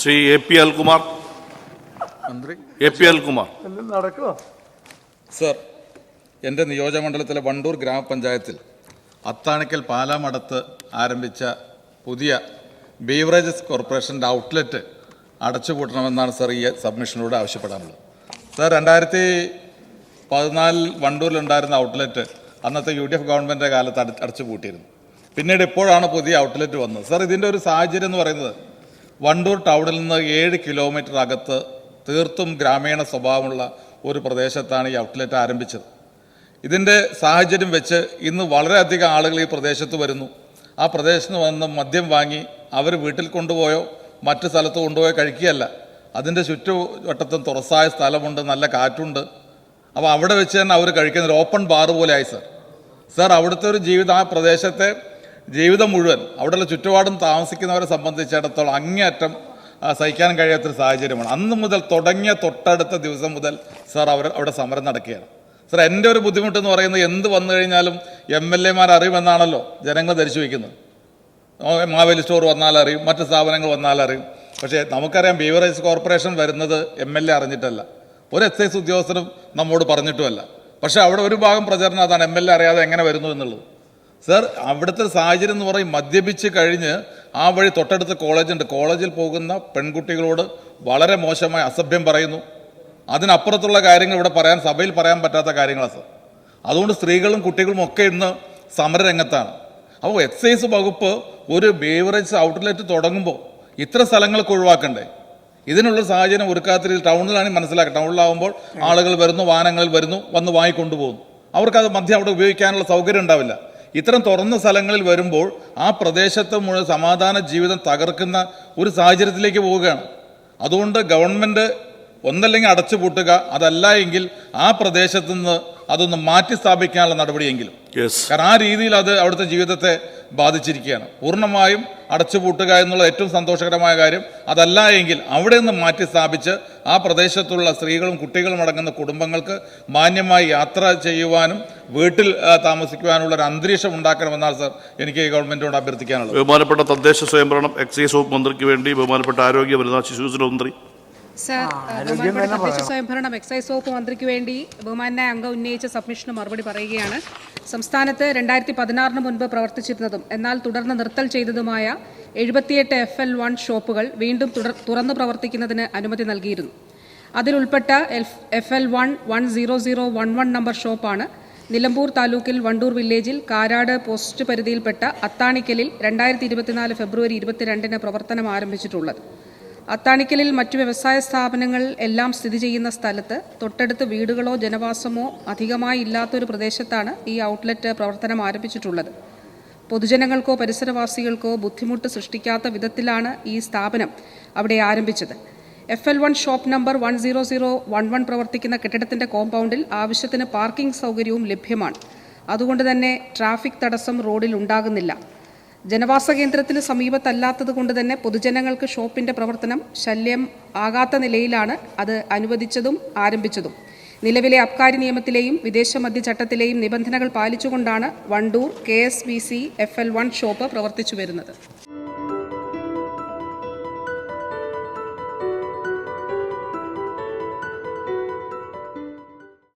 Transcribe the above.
Shri A P അൽകുമാർ. മന്ത്രി. A P അൽകുമാർ. നടക്കുമോ സർ എന്റെ നിയോജകമണ്ഡലത്തിലെ വണ്ടൂർ ഗ്രാമപഞ്ചായത്തിൽ അത്താണിക്കൽ പാലാമടത്ത് ആരംഭിച്ച പുതിയ ബീവറേജസ് കോർപ്പറേഷന്റെ ഔട്ട്ലെറ്റ് അടച്ചുപൂട്ടണമെന്നാണ് സർ ഈ സബ്മിഷനിലൂടെ ആവശ്യപ്പെടാനുള്ളത്. സർ രണ്ടായിരത്തി പതിനാലിൽ വണ്ടൂരിലുണ്ടായിരുന്ന ഔട്ട്ലെറ്റ് അന്നത്തെ യു ഡി എഫ് ഗവൺമെന്റിന്റെ കാലത്ത് അടച്ചു അടച്ചുപൂട്ടിയിരുന്നു. പിന്നീട് ഇപ്പോഴാണ് പുതിയ ഔട്ട്ലെറ്റ് വന്നത്. സർ ഇതിന്റെ ഒരു സാഹചര്യം എന്ന് പറയുന്നത് വണ്ടൂർ ടൗണിൽ നിന്ന് ഏഴ് കിലോമീറ്റർ അകത്ത് തീർത്തും ഗ്രാമീണ സ്വഭാവമുള്ള ഒരു പ്രദേശത്താണ് ഈ ഔട്ട്ലെറ്റ് ആരംഭിച്ചത്. ഇതിന്റെ സാഹചര്യം വെച്ച് ഇന്ന് വളരെയധികം ആളുകൾ ഈ പ്രദേശത്ത് വരുന്നു. ആ പ്രദേശത്ത് വന്ന് മദ്യം വാങ്ങി അവർ വീട്ടിൽ കൊണ്ടുപോയോ മറ്റ് സ്ഥലത്ത് കൊണ്ടുപോയോ കഴിക്കുകയല്ല. അതിന്റെ ചുറ്റുവട്ടത്തും തുറസായ സ്ഥലമുണ്ട് നല്ല കാറ്റുണ്ട്. അപ്പോൾ അവിടെ വെച്ച് തന്നെ അവർ കഴിക്കുന്ന ഒരു ഓപ്പൺ ബാർ പോലെ ആയി സർ സർ അവിടുത്തെ ഒരു ജീവിതം ആ പ്രദേശത്തെ ജീവിതം മുഴുവൻ അവിടെയുള്ള ചുറ്റുപാടും താമസിക്കുന്നവരെ സംബന്ധിച്ചിടത്തോളം അങ്ങേയറ്റം സഹിക്കാൻ കഴിയാത്തൊരു സാഹചര്യമാണ്. അന്ന് മുതൽ തുടങ്ങിയ തൊട്ടടുത്ത ദിവസം മുതൽ സാർ അവർ അവിടെ സമരം നടക്കുകയാണ്. സാർ എന്റെ ഒരു ബുദ്ധിമുട്ട് എന്ന് പറയുന്നത് എന്ത് വന്നു കഴിഞ്ഞാലും എം എൽ എമാർ അറിയുമെന്നാണല്ലോ ജനങ്ങൾ ധരിച്ചു വയ്ക്കുന്നത് മാവേലി സ്റ്റോർ വന്നാലറിയും മറ്റ് സ്ഥാപനങ്ങൾ വന്നാലറിയും പക്ഷേ നമുക്കറിയാം ബീവറേജ് കോർപ്പറേഷൻ വരുന്നത് എം എൽ എ അറിഞ്ഞിട്ടല്ല. ഒരു എക്സൈസ് ഉദ്യോഗസ്ഥരും നമ്മോട് പറഞ്ഞിട്ടുമല്ല. പക്ഷേ അവിടെ ഒരു ഭാഗം പ്രചരണം അതാണ് എം എൽ എ അറിയാതെ എങ്ങനെ വരുന്നു എന്നുള്ളത്. സർ അവിടുത്തെ സാഹചര്യം എന്ന് പറയും മദ്യപിച്ച് കഴിഞ്ഞ് ആ വഴി തൊട്ടടുത്ത് കോളേജുണ്ട്. കോളേജിൽ പോകുന്ന പെൺകുട്ടികളോട് വളരെ മോശമായ അസഭ്യം പറയുന്നു. അതിനപ്പുറത്തുള്ള കാര്യങ്ങൾ ഇവിടെ പറയാൻ സഭയിൽ പറയാൻ പറ്റാത്ത കാര്യങ്ങളാണ് സർ. അതുകൊണ്ട് സ്ത്രീകളും കുട്ടികളും ഒക്കെ ഇന്ന് സമരരംഗത്താണ്. അപ്പോൾ എക്സൈസ് വകുപ്പ് ഒരു ബേവറേജ് ഔട്ട്ലെറ്റ് തുടങ്ങുമ്പോൾ ഇത്ര സ്ഥലങ്ങൾക്ക് ഒഴിവാക്കണ്ടേ? ഇതിനുള്ള സാഹചര്യം ഒരുക്കാത്ത ടൗണിലാണ് മനസ്സിലാക്കുക ടൗണിലാവുമ്പോൾ ആളുകൾ വരുന്നു വാഹനങ്ങളിൽ വരുന്നു വന്ന് വാങ്ങിക്കൊണ്ടുപോകുന്നു. അവർക്കത് മദ്യം അവിടെ ഉപയോഗിക്കാനുള്ള സൗകര്യം ഉണ്ടാവില്ല. ഇത്തരം തുറന്ന സ്ഥലങ്ങളിൽ വരുമ്പോൾ ആ പ്രദേശത്ത് മുഴുവൻ സമാധാന ജീവിതം തകർക്കുന്ന ഒരു സാഹചര്യത്തിലേക്ക് പോവുകയാണ്. അതുകൊണ്ട് ഗവൺമെന്റ് ഒന്നല്ലെങ്കിൽ അടച്ചുപൂട്ടുക അതല്ല എങ്കിൽ ആ പ്രദേശത്ത് നിന്ന് അതൊന്ന് മാറ്റി സ്ഥാപിക്കാനുള്ള നടപടിയെങ്കിലും കാരണം ആ രീതിയിൽ അത് അവിടുത്തെ ജീവിതത്തെ ബാധിച്ചിരിക്കുകയാണ്. പൂർണമായും അടച്ചുപൂട്ടുക എന്നുള്ള ഏറ്റവും സന്തോഷകരമായ കാര്യം അതല്ല എങ്കിൽ അവിടെ നിന്ന് മാറ്റി സ്ഥാപിച്ച് ആ പ്രദേശത്തുള്ള സ്ത്രീകളും കുട്ടികളും അടങ്ങുന്ന കുടുംബങ്ങൾക്ക് മാന്യമായി യാത്ര ചെയ്യുവാനും വീട്ടിൽ താമസിക്കുവാനുള്ള ഒരു അന്തരീക്ഷം ഉണ്ടാക്കണമെന്നാണ് സാർ എനിക്ക് ഗവൺമെന്റിനോട് അഭ്യർത്ഥിക്കാനുള്ളത്. ബഹുമാനപ്പെട്ട തദ്ദേശ സ്വയംഭരണം എക്സൈസ് വകുപ്പ് മന്ത്രിക്ക് വേണ്ടി ബഹുമാനപ്പെട്ട ആരോഗ്യ വനിതാ ശിശുസുര മന്ത്രി സ്വയംഭരണം എക്സൈസ് വകുപ്പ് മന്ത്രിക്ക് വേണ്ടി ബഹുമാനായ അംഗം ഉന്നയിച്ച സബ്മിഷന് മറുപടി പറയുകയാണ്. സംസ്ഥാനത്ത് രണ്ടായിരത്തി പതിനാറിന് മുൻപ് പ്രവർത്തിച്ചിരുന്നതും എന്നാൽ തുടർന്ന് നിർത്തൽ ചെയ്തതുമായ എഴുപത്തിയെട്ട് എഫ് എൽ വൺ ഷോപ്പുകൾ വീണ്ടും തുറന്നു പ്രവർത്തിക്കുന്നതിന് അനുമതി നൽകിയിരുന്നു. അതിലുൾപ്പെട്ട F L one one zero zero one one number ഷോപ്പാണ് നിലമ്പൂർ താലൂക്കിൽ വണ്ടൂർ വില്ലേജിൽ കാരാട് പോസ്റ്റ് പരിധിയിൽപ്പെട്ട അത്താണിക്കലിൽ രണ്ടായിരത്തി ഇരുപത്തിനാല് ഫെബ്രുവരി ഇരുപത്തിരണ്ടിന് പ്രവർത്തനം ആരംഭിച്ചിട്ടുള്ളത്. അത്താണിക്കലിൽ മറ്റു വ്യവസായ സ്ഥാപനങ്ങൾ എല്ലാം സ്ഥിതി ചെയ്യുന്ന സ്ഥലത്ത് തൊട്ടടുത്ത് വീടുകളോ ജനവാസമോ അധികമായി ഇല്ലാത്തൊരു പ്രദേശത്താണ് ഈ ഔട്ട്ലെറ്റ് പ്രവർത്തനം ആരംഭിച്ചിട്ടുള്ളത്. പൊതുജനങ്ങൾക്കോ പരിസരവാസികൾക്കോ ബുദ്ധിമുട്ട് സൃഷ്ടിക്കാത്ത വിധത്തിലാണ് ഈ സ്ഥാപനം അവിടെ ആരംഭിച്ചത്. F L one shop number one zero zero one one പ്രവർത്തിക്കുന്ന കെട്ടിടത്തിന്റെ കോമ്പൗണ്ടിൽ ആവശ്യത്തിന് പാർക്കിംഗ് സൗകര്യവും ലഭ്യമാണ്. അതുകൊണ്ട് തന്നെ ട്രാഫിക് തടസ്സം റോഡിൽ ഉണ്ടാകുന്നില്ല. ജനവാസ കേന്ദ്രത്തിന് സമീപത്തല്ലാത്തത് കൊണ്ട് തന്നെ പൊതുജനങ്ങൾക്ക് ഷോപ്പിന്റെ പ്രവർത്തനം ശല്യം ആകാത്ത നിലയിലാണ് അത് അനുവദിച്ചതും ആരംഭിച്ചതും. നിലവിലെ അബ്കാരി നിയമത്തിലെയും വിദേശ മദ്യ ചട്ടത്തിലെയും നിബന്ധനകൾ പാലിച്ചുകൊണ്ടാണ് Wandoor K S B C F L one shop പ്രവർത്തിച്ചു വരുന്നത്.